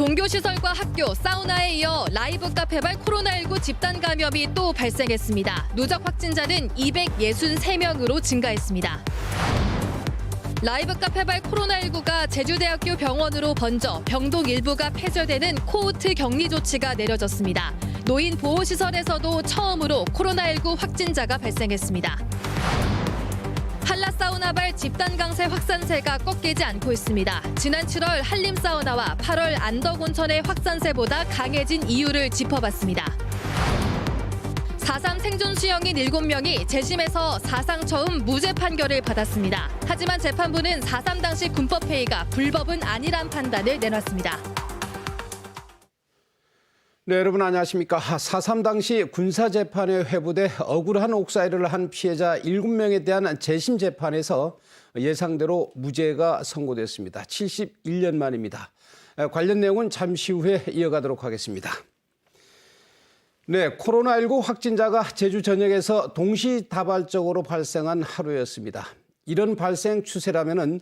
종교시설과 학교, 사우나에 이어 라이브 카페발 코로나19 집단 감염이 또 발생했습니다. 누적 확진자는 263명으로 증가했습니다. 라이브 카페발 코로나19가 제주대학교 병원으로 번져 병동 일부가 폐쇄되는 코호트 격리 조치가 내려졌습니다. 노인 보호시설에서도 처음으로 코로나19 확진자가 발생했습니다. 사우나발 집단 강세 확산세가 꺾이지 않고 있습니다. 지난 7월 한림 사우나와 8월 안덕 온천의 확산세보다 강해진 이유를 짚어봤습니다. 4.3 생존 수용인 7명이 재심에서 사상 처음 무죄 판결을 받았습니다. 하지만 재판부는 4.3 당시 군법 회의가 불법은 아니란 판단을 내놨습니다. 네, 여러분 안녕하십니까. 4.3 당시 군사재판에 회부돼 억울한 옥살이를 한 피해자 7명에 대한 재심 재판에서 예상대로 무죄가 선고됐습니다. 71년 만입니다. 관련 내용은 잠시 후에 이어가도록 하겠습니다. 네, 코로나19 확진자가 제주 전역에서 동시다발적으로 발생한 하루였습니다. 이런 발생 추세라면은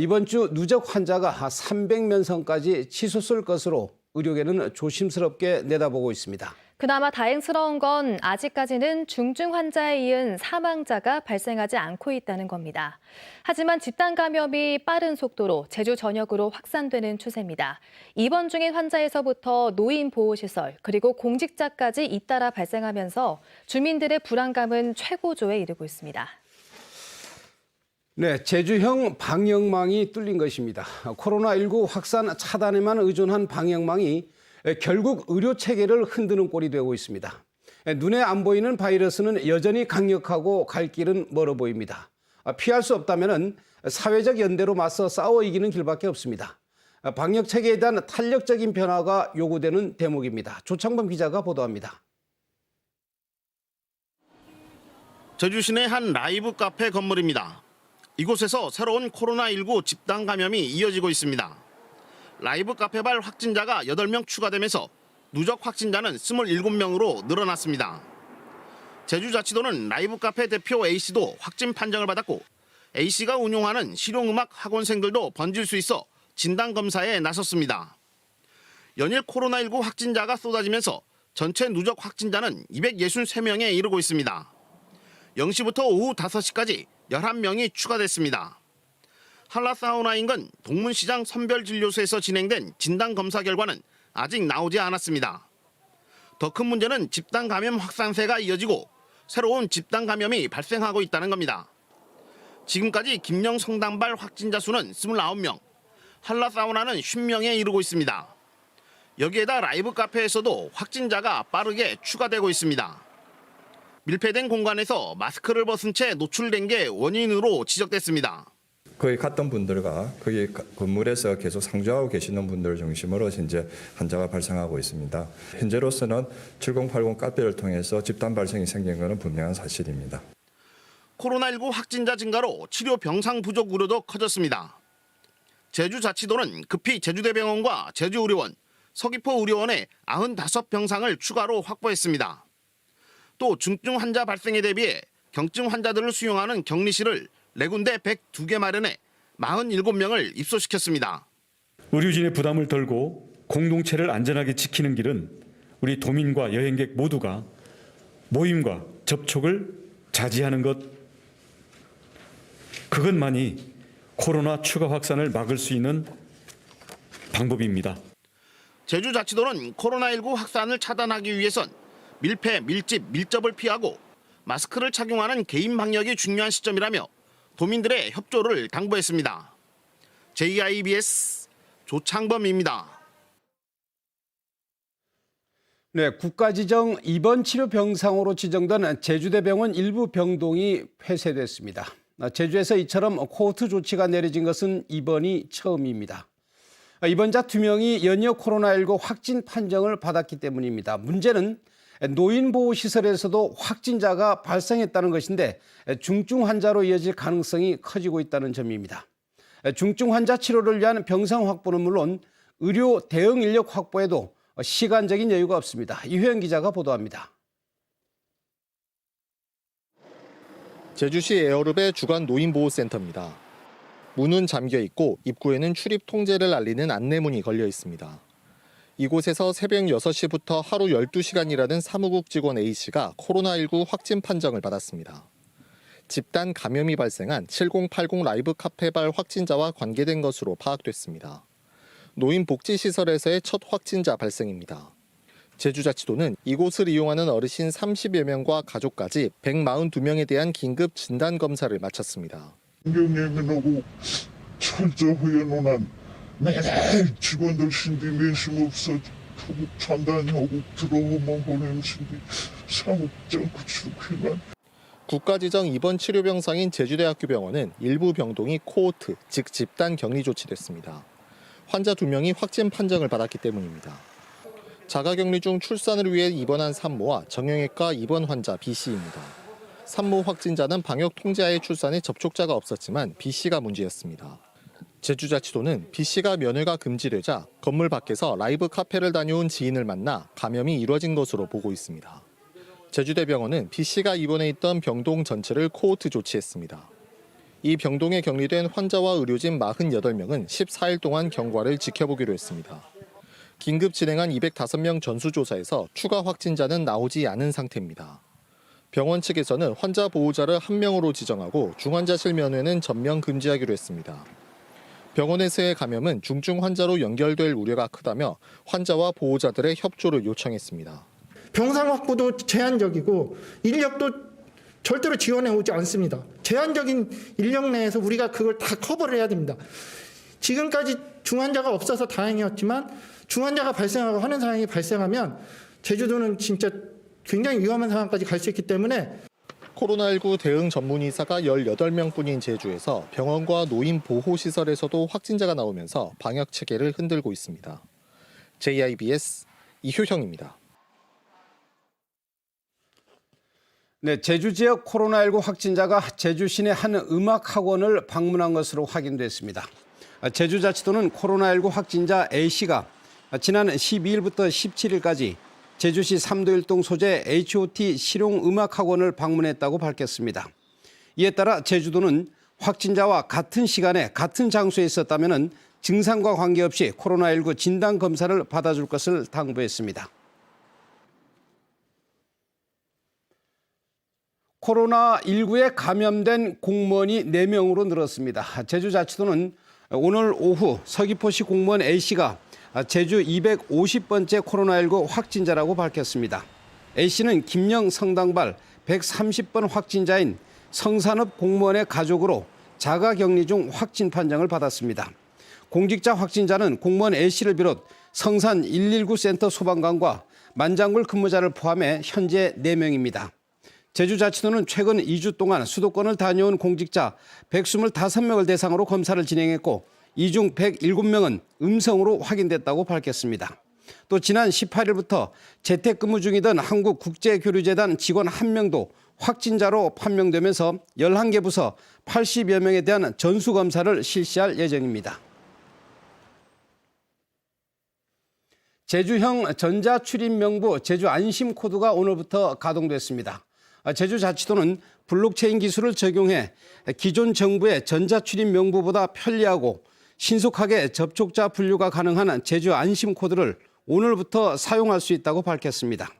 이번 주 누적 환자가 300명 선까지 치솟을 것으로 의료계는 조심스럽게 내다보고 있습니다. 그나마 다행스러운 건 아직까지는 중증 환자에 이은 사망자가 발생하지 않고 있다는 겁니다. 하지만 집단 감염이 빠른 속도로 제주 전역으로 확산되는 추세입니다. 입원 중인 환자에서부터 노인 보호 시설 그리고 공직자까지 잇따라 발생하면서 주민들의 불안감은 최고조에 이르고 있습니다. 네, 제주형 방역망이 뚫린 것입니다. 코로나19 확산 차단에만 의존한 방역망이 결국 의료 체계를 흔드는 꼴이 되고 있습니다. 눈에 안 보이는 바이러스는 여전히 강력하고 갈 길은 멀어 보입니다. 피할 수 없다면 사회적 연대로 맞서 싸워 이기는 길밖에 없습니다. 방역 체계에 대한 탄력적인 변화가 요구되는 대목입니다. 조창범 기자가 보도합니다. 제주시내 한 라이브 카페 건물입니다. 이곳에서 새로운 코로나19 집단 감염이 이어지고 있습니다. 라이브 카페발 확진자가 8명 추가되면서 누적 확진자는 27명으로 늘어났습니다. 제주자치도는 라이브 카페 대표 A씨도 확진 판정을 받았고 A씨가 운용하는 실용음악 학원생들도 번질 수 있어 진단검사에 나섰습니다. 연일 코로나19 확진자가 쏟아지면서 전체 누적 확진자는 263명에 이르고 있습니다. 0시부터 오후 5시까지 11명이 추가됐습니다. 한라사우나 인근 동문시장 선별진료소에서 진행된 진단검사 결과는 아직 나오지 않았습니다. 더 큰 문제는 집단 감염 확산세가 이어지고 새로운 집단 감염이 발생하고 있다는 겁니다. 지금까지 김영 성당발 확진자 수는 29명, 한라사우나는 50명에 이르고 있습니다. 여기에다 라이브 카페에서도 확진자가 빠르게 추가되고 있습니다. 밀폐된 공간에서 마스크를 벗은 채 노출된 게 원인으로 지적됐습니다. 거기 갔던 분들과 거기 가- 건물에서 계속 상주하고 계시는 분들 중심으로 현재 환자가 발생하고 있습니다. 현재로서는 7080 카페를 통해서 집단 발생이 생긴 것은 분명한 사실입니다. 코로나19 확진자 증가로 치료 병상 부족 우려도 커졌습니다. 제주자치도는 급히 제주대병원과 제주의료원, 서귀포 의료원에 95병상을 추가로 확보했습니다. 또 중증 환자 발생에 대비해 경증 환자들을 수용하는 격리실을 4군데 102개 마련해 47명을 입소시켰습니다. 의료진의 부담을 덜고 공동체를 안전하게 지키는 길은 우리 도민과 여행객 모두가 모임과 접촉을 자제하는 것 그것만이 코로나 추가 확산을 막을 수 있는 방법입니다. 제주자치도는 코로나19 확산을 차단하기 위해선 밀폐, 밀집, 밀접을 피하고 마스크를 착용하는 개인 방역이 중요한 시점이라며 도민들의 협조를 당부했습니다. JIBS 조창범입니다. 네, 국가지정 입원 치료 병상으로 지정된 제주대병원 일부 병동이 폐쇄됐습니다. 제주에서 이처럼 코호트 조치가 내려진 것은 이번이 처음입니다. 입원자 두 명이 연이어 코로나19 확진 판정을 받았기 때문입니다. 문제는 노인보호시설에서도 확진자가 발생했다는 것인데 중증 환자로 이어질 가능성이 커지고 있다는 점입니다. 중증 환자 치료를 위한 병상 확보는 물론 의료 대응 인력 확보에도 시간적인 여유가 없습니다. 이효영 기자가 보도합니다. 제주시 에어룹의 주간 노인보호센터입니다. 문은 잠겨 있고 입구에는 출입 통제를 알리는 안내문이 걸려 있습니다. 이곳에서 새벽 6시부터 하루 12시간 일하는 사무국 직원 A씨가 코로나19 확진 판정을 받았습니다. 집단 감염이 발생한 7080 라이브 카페발 확진자와 관계된 것으로 파악됐습니다. 노인복지시설에서의 첫 확진자 발생입니다. 제주자치도는 이곳을 이용하는 어르신 30여 명과 가족까지 142명에 대한 긴급 진단 검사를 마쳤습니다. 경례면하고 철저하게 논한 매달 직원들 신디 면심 없어 조국 찬단하고 들어오면 보내는 신디 사묵장 구축회만 국가지정 입원 치료 병상인 제주대학교 병원은 일부 병동이 코호트, 즉 집단 격리 조치됐습니다. 환자 2명이 확진 판정을 받았기 때문입니다. 자가격리 중 출산을 위해 입원한 산모와 정형외과 입원 환자 B씨입니다. 산모 확진자는 방역 통제하에 출산해 접촉자가 없었지만 B씨가 문제였습니다. 제주자치도는 B씨가 면회가 금지되자 건물 밖에서 라이브 카페를 다녀온 지인을 만나 감염이 이뤄진 것으로 보고 있습니다. 제주대병원은 B씨가 입원해 있던 병동 전체를 코호트 조치했습니다. 이 병동에 격리된 환자와 의료진 48명은 14일 동안 경과를 지켜보기로 했습니다. 긴급 진행한 205명 전수조사에서 추가 확진자는 나오지 않은 상태입니다. 병원 측에서는 환자 보호자를 한 명으로 지정하고 중환자실 면회는 전면 금지하기로 했습니다. 병원에서의 감염은 중증 환자로 연결될 우려가 크다며 환자와 보호자들의 협조를 요청했습니다. 병상 확보도 제한적이고 인력도 절대로 지원해 오지 않습니다. 제한적인 인력 내에서 우리가 그걸 다 커버를 해야 됩니다. 지금까지 중환자가 없어서 다행이었지만 중환자가 발생하고 하는 상황이 발생하면 제주도는 진짜 굉장히 위험한 상황까지 갈 수 있기 때문에 코로나19 대응 전문의사가 18명 뿐인 제주에서 병원과 노인 보호시설에서도 확진자가 나오면서 방역 체계를 흔들고 있습니다. JIBS 이효형입니다. 네, 제주 지역 코로나19 확진자가 제주 시내 한 음악 학원을 방문한 것으로 확인됐습니다. 제주자치도는 코로나19 확진자 A 씨가 지난 12일부터 17일까지 제주시 삼도일동 소재 H.O.T 실용 음악 학원을 방문했다고 밝혔습니다. 이에 따라 제주도는 확진자와 같은 시간에 같은 장소에 있었다면 증상과 관계없이 코로나19 진단 검사를 받아줄 것을 당부했습니다. 코로나19에 감염된 공무원이 4명으로 늘었습니다. 제주자치도는 오늘 오후 서귀포시 공무원 A씨가 제주 250번째 코로나19 확진자라고 밝혔습니다. A씨는 김영 성당발 130번 확진자인 성산업 공무원의 가족으로 자가 격리 중 확진 판정을 받았습니다. 공직자 확진자는 공무원 A씨를 비롯 성산 119 센터 소방관과 만장굴 근무자를 포함해 현재 4명입니다. 제주자치도는 최근 2주 동안 수도권을 다녀온 공직자 125명을 대상으로 검사를 진행했고 이 중 107명은 음성으로 확인됐다고 밝혔습니다. 또 지난 18일부터 재택근무 중이던 한국국제교류재단 직원 1명도 확진자로 판명되면서 11개 부서 80여 명에 대한 전수검사를 실시할 예정입니다. 제주형 전자출입명부 제주 안심 코드가 오늘부터 가동됐습니다. 제주자치도는 블록체인 기술을 적용해 기존 정부의 전자출입 명부보다 편리하고 신속하게 접촉자 분류가 가능한 제주 안심 코드를 오늘부터 사용할 수 있다고 밝혔습니다.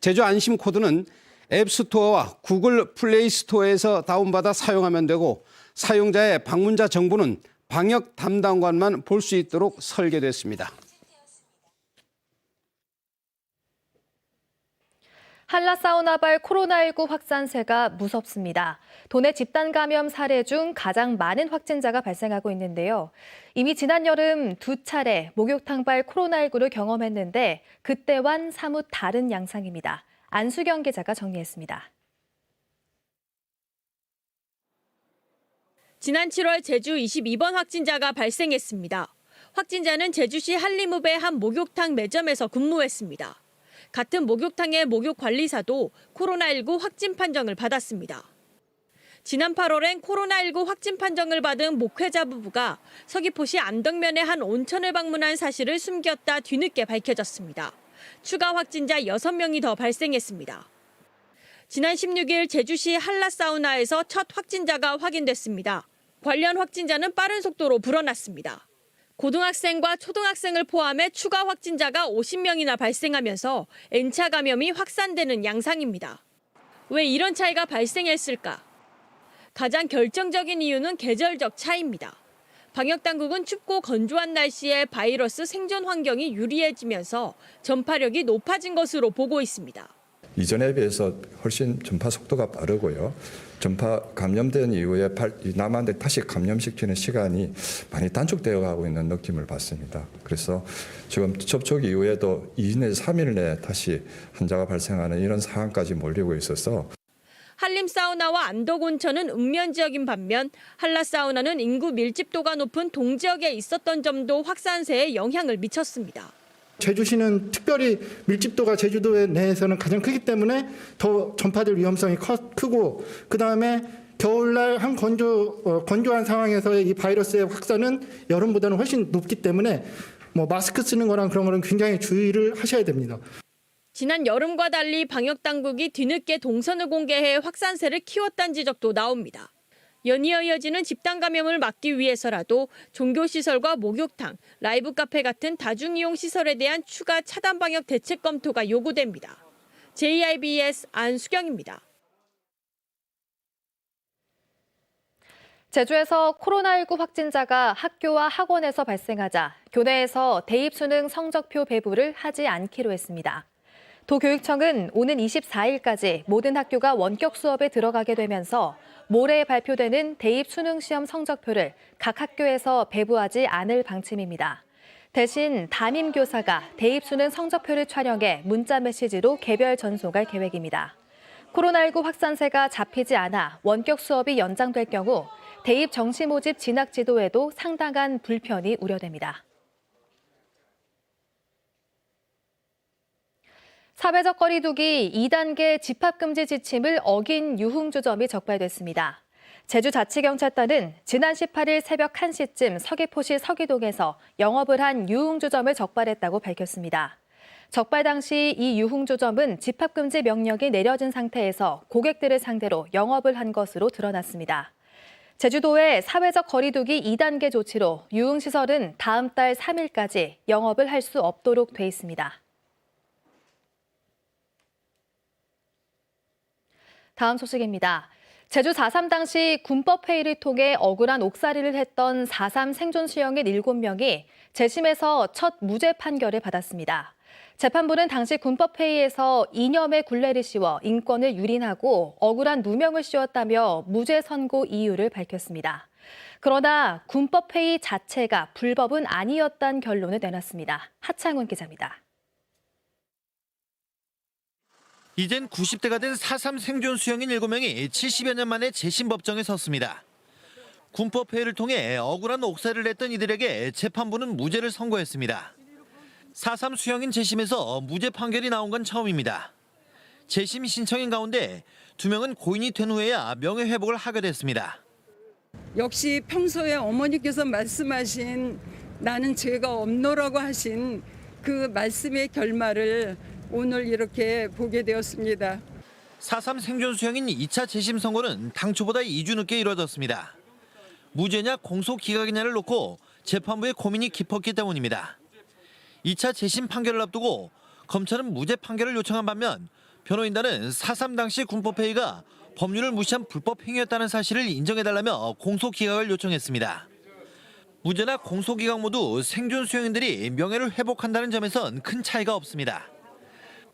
제주 안심 코드는 앱스토어와 구글 플레이 스토어에서 다운받아 사용하면 되고 사용자의 방문자 정보는 방역 담당관만 볼 수 있도록 설계됐습니다. 한라 사우나발 코로나19 확산세가 무섭습니다. 도내 집단 감염 사례 중 가장 많은 확진자가 발생하고 있는데요. 이미 지난 여름 두 차례 목욕탕발 코로나19를 경험했는데 그때와는 사뭇 다른 양상입니다. 안수경 기자가 정리했습니다. 지난 7월 제주 22번 확진자가 발생했습니다. 확진자는 제주시 한림읍의 한 목욕탕 매점에서 근무했습니다. 같은 목욕탕의 목욕 관리사도 코로나19 확진 판정을 받았습니다. 지난 8월엔 코로나19 확진 판정을 받은 목회자 부부가 서귀포시 안덕면의 한 온천을 방문한 사실을 숨겼다 뒤늦게 밝혀졌습니다. 추가 확진자 6명이 더 발생했습니다. 지난 16일 제주시 한라 사우나에서 첫 확진자가 확인됐습니다. 관련 확진자는 빠른 속도로 불어났습니다. 고등학생과 초등학생을 포함해 추가 확진자가 50명이나 발생하면서 N차 감염이 확산되는 양상입니다. 왜 이런 차이가 발생했을까? 가장 결정적인 이유는 계절적 차이입니다. 방역 당국은 춥고 건조한 날씨에 바이러스 생존 환경이 유리해지면서 전파력이 높아진 것으로 보고 있습니다. 이전에 비해서 훨씬 전파 속도가 빠르고요. 전파 감염된 이후에 남한테 다시 감염시키는 시간이 많이 단축되어 가고 있는 느낌을 받습니다. 그래서 지금 접촉 이후에도 2일 내지 3일 내에 다시 환자가 발생하는 이런 상황까지 몰리고 있어서 한림 사우나와 안덕 온천은 읍면 지역인 반면 한라 사우나는 인구 밀집도가 높은 동지역에 있었던 점도 확산세에 영향을 미쳤습니다. 제주시는 특별히 밀집도가 제주도 내에서는 가장 크기 때문에 더 전파될 위험성이 커, 크고 그 다음에 겨울날 한 건조 어, 건조한 상황에서의 이 바이러스의 확산은 여름보다는 훨씬 높기 때문에 뭐 마스크 쓰는 거랑 그런 거는 굉장히 주의를 하셔야 됩니다. 지난 여름과 달리 방역 당국이 뒤늦게 동선을 공개해 확산세를 키웠다는 지적도 나옵니다. 연이어 이어지는 집단 감염을 막기 위해서라도 종교 시설과 목욕탕, 라이브 카페 같은 다중이용 시설에 대한 추가 차단 방역 대책 검토가 요구됩니다. JIBS 안수경입니다. 제주에서 코로나19 확진자가 학교와 학원에서 발생하자 교내에서 대입 수능 성적표 배부를 하지 않기로 했습니다. 도교육청은 오는 24일까지 모든 학교가 원격 수업에 들어가게 되면서 모레 발표되는 대입 수능 시험 성적표를 각 학교에서 배부하지 않을 방침입니다. 대신 담임 교사가 대입 수능 성적표를 촬영해 문자 메시지로 개별 전송할 계획입니다. 코로나19 확산세가 잡히지 않아 원격 수업이 연장될 경우 대입 정시 모집 진학 지도에도 상당한 불편이 우려됩니다. 사회적 거리두기 2단계 집합금지 지침을 어긴 유흥주점이 적발됐습니다. 제주자치경찰단은 지난 18일 새벽 1시쯤 서귀포시 서귀동에서 영업을 한 유흥주점을 적발했다고 밝혔습니다. 적발 당시 이 유흥주점은 집합금지 명령이 내려진 상태에서 고객들을 상대로 영업을 한 것으로 드러났습니다. 제주도의 사회적 거리두기 2단계 조치로 유흥시설은 다음 달 3일까지 영업을 할 수 없도록 돼 있습니다. 다음 소식입니다. 제주 4.3 당시 군법회의를 통해 억울한 옥살이를 했던 4.3 생존 수영인 7명이 재심에서 첫 무죄 판결을 받았습니다. 재판부는 당시 군법회의에서 이념의 굴레를 씌워 인권을 유린하고 억울한 누명을 씌웠다며 무죄 선고 이유를 밝혔습니다. 그러나 군법회의 자체가 불법은 아니었다는 결론을 내놨습니다. 하창훈 기자입니다. 이젠 90대가 된 4.3 생존 수영인 7명이 70여 년 만에 재심 법정에 섰습니다. 군법 회의를 통해 억울한 옥살이를 했던 이들에게 재판부는 무죄를 선고했습니다. 4.3 수영인 재심에서 무죄 판결이 나온 건 처음입니다. 재심 신청인 가운데 두 명은 고인이 된 후에야 명예 회복을 하게 됐습니다. 역시 평소에 어머니께서 말씀하신 나는 죄가 없노라고 하신 그 말씀의 결말을 오늘 이렇게 보게 되었습니다. 4.3 생존 수영인 2차 재심 선고는 당초보다 2주 늦게 이뤄졌습니다. 무죄냐 공소 기각이냐를 놓고 재판부의 고민이 깊었기 때문입니다. 2차 재심 판결을 앞두고 검찰은 무죄 판결을 요청한 반면 변호인단은 4.3 당시 군법회의가 법률을 무시한 불법 행위였다는 사실을 인정해달라며 공소 기각을 요청했습니다. 무죄나 공소 기각 모두 생존 수용인들이 명예를 회복한다는 점에선 큰 차이가 없습니다.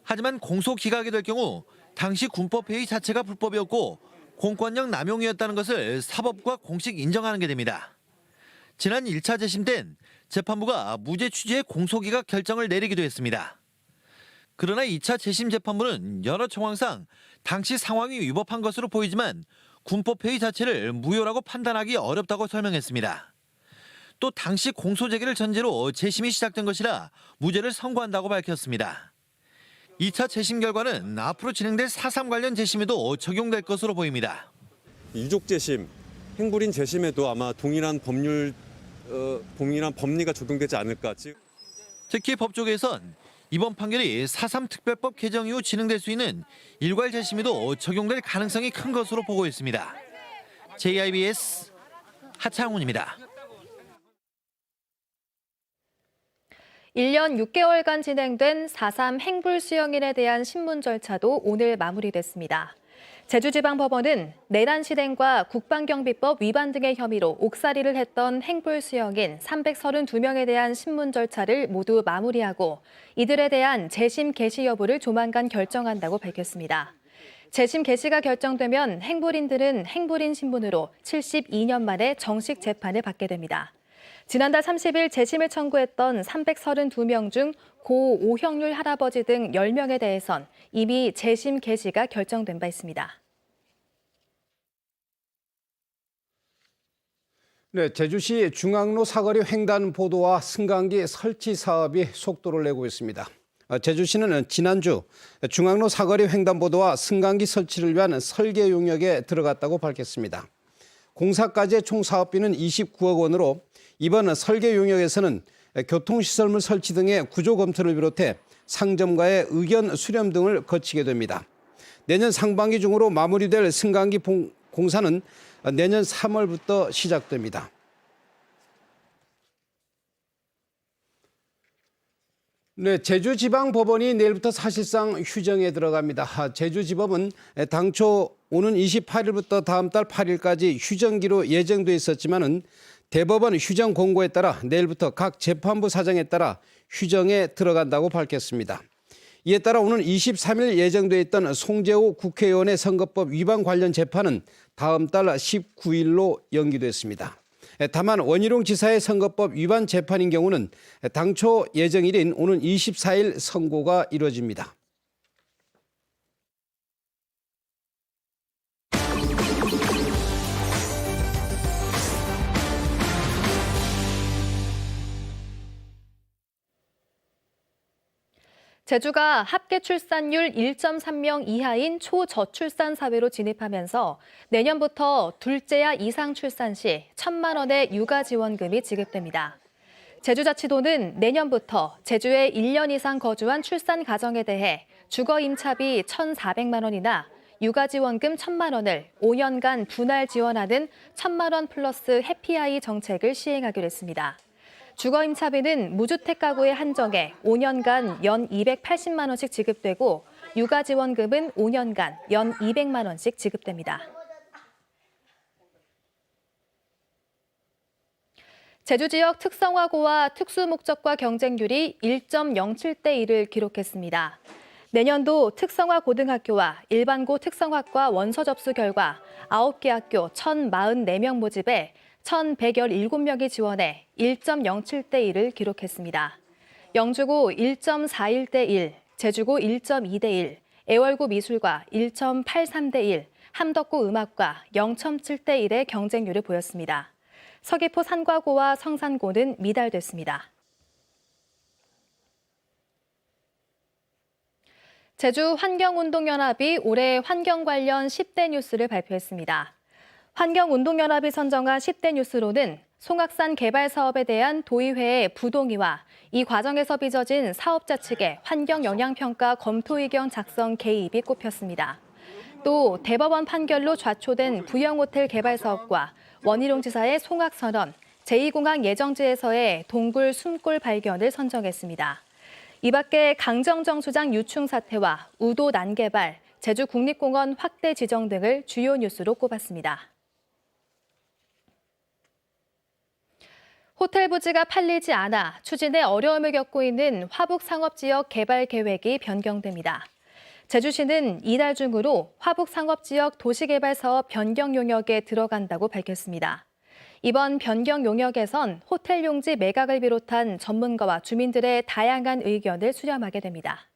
하지만 공소 기각이 될 경우 당시 군법 회의 자체가 불법이었고 공권력 남용이었다는 것을 사법부가 공식 인정하는 게 됩니다. 지난 1차 재심 땐 재판부가 무죄 취지의 공소기각 결정을 내리기도 했습니다. 그러나 2차 재심 재판부는 여러 정황상 당시 상황이 위법한 것으로 보이지만 군법회의 자체를 무효라고 판단하기 어렵다고 설명했습니다. 또 당시 공소 제기를 전제로 재심이 시작된 것이라 무죄를 선고한다고 밝혔습니다. 2차 재심 결과는 앞으로 진행될 4.3 관련 재심에도 적용될 것으로 보입니다. 유족 재심, 행불인 재심에도 아마 동일한 법률 어, 동일한 법리가 적용되지 않을까. 즉 특히 법조계에선 이번 판결이 4.3 특별법 개정 이후 진행될 수 있는 일괄 재심에도 적용될 가능성이 큰 것으로 보고 있습니다. JIBS 하창훈입니다. 1년 6개월간 진행된 4.3 행불 수용인에 대한 신문 절차도 오늘 마무리됐습니다. 제주지방법원은 내란 실행과 국방경비법 위반 등의 혐의로 옥살이를 했던 행불 수용인 332명에 대한 신문 절차를 모두 마무리하고 이들에 대한 재심 개시 여부를 조만간 결정한다고 밝혔습니다. 재심 개시가 결정되면 행불인들은 행불인 신분으로 72년 만에 정식 재판을 받게 됩니다. 지난달 30일 재심을 청구했던 332명 중 고 오형률 할아버지 등 10명에 대해선 이미 재심 개시가 결정된 바 있습니다. 네, 제주시 중앙로 사거리 횡단 보도와 승강기 설치 사업이 속도를 내고 있습니다. 어, 제주시는 지난주 중앙로 사거리 횡단보도와 승강기 설치를 위한 설계 용역에 들어갔다고 밝혔습니다. 공사까지의 총 사업비는 29억 원으로 이번 설계 용역에서는 교통시설물 설치 등의 구조 검토를 비롯해 상점과의 의견 수렴 등을 거치게 됩니다. 내년 상반기 중으로 마무리될 승강기 봉- 공사는 내년 3월부터 시작됩니다. 네, 제주지방법원이 내일부터 사실상 휴정에 들어갑니다. 아, 제주지법은 당초 오는 28일부터 다음 달 8일까지 휴정기로 예정돼 있었지만은 대법원 휴정 공고에 따라 내일부터 각 재판부 사정에 따라 휴정에 들어간다고 밝혔습니다. 이에 따라 오는 23일 예정돼 있던 송재호 국회의원의 선거법 위반 관련 재판은 다음 달 19일로 연기됐습니다. 다만 원희룡 지사의 선거법 위반 재판인 경우는 당초 예정일인 오는 24일 선고가 이뤄집니다. 제주가 합계 출산율 1.3명 이하인 초저출산 사회로 진입하면서 내년부터 둘째야 이상 출산 시 1천만 원의 육아 지원금이 지급됩니다. 제주자치도는 내년부터 제주에 1년 이상 거주한 출산 가정에 대해 주거 임차비 1,400만 원이나 육아 지원금 1천만 원을 5년간 분할 지원하는 1천만 원 플러스 해피아이 정책을 시행하기로 했습니다. 주거 임차비는 무주택 가구에 한정해 5년간 연 280만 원씩 지급되고 육아 지원금은 5년간 연 200만 원씩 지급됩니다. 제주 지역 특성화고와 특수 목적과 경쟁률이 1.07대 1을 기록했습니다. 내년도 특성화 고등학교와 일반고 특성화과 원서 접수 결과 9개 학교 1,044명 모집에 1,117명이 지원해 1.07대 1을 기록했습니다. 영주고 1.41대 1, 제주고 1.2대 1, 애월고 미술과 1.83대 1, 함덕고 음악과 0.7대 1의 경쟁률을 보였습니다. 서귀포 산과고와 성산고는 미달됐습니다. 제주 환경운동연합이 올해 환경 관련 10대 뉴스를 발표했습니다. 환경운동연합이 선정한 10대 뉴스로는 송악산 개발 사업에 대한 도의회의 부동의와 이 과정에서 빚어진 사업자 측의 환경 영향평가 검토 의견 작성 개입이 꼽혔습니다. 또 대법원 판결로 좌초된 부영호텔 개발 사업과 원희룡 지사의 송악선언, 제2공항 예정지에서의 동굴 숨골 발견을 선정했습니다. 이 밖에 강정정 수장 유충 사태와 우도 난개발, 제주 국립공원 확대 지정 등을 주요 뉴스로 꼽았습니다. 호텔 부지가 팔리지 않아 추진에 어려움을 겪고 있는 화북 상업지역 개발 계획이 변경됩니다. 제주시는 이달 중으로 화북 상업지역 도시개발 사업 변경 용역에 들어간다고 밝혔습니다. 이번 변경 용역에선 호텔 용지 매각을 비롯한 전문가와 주민들의 다양한 의견을 수렴하게 됩니다.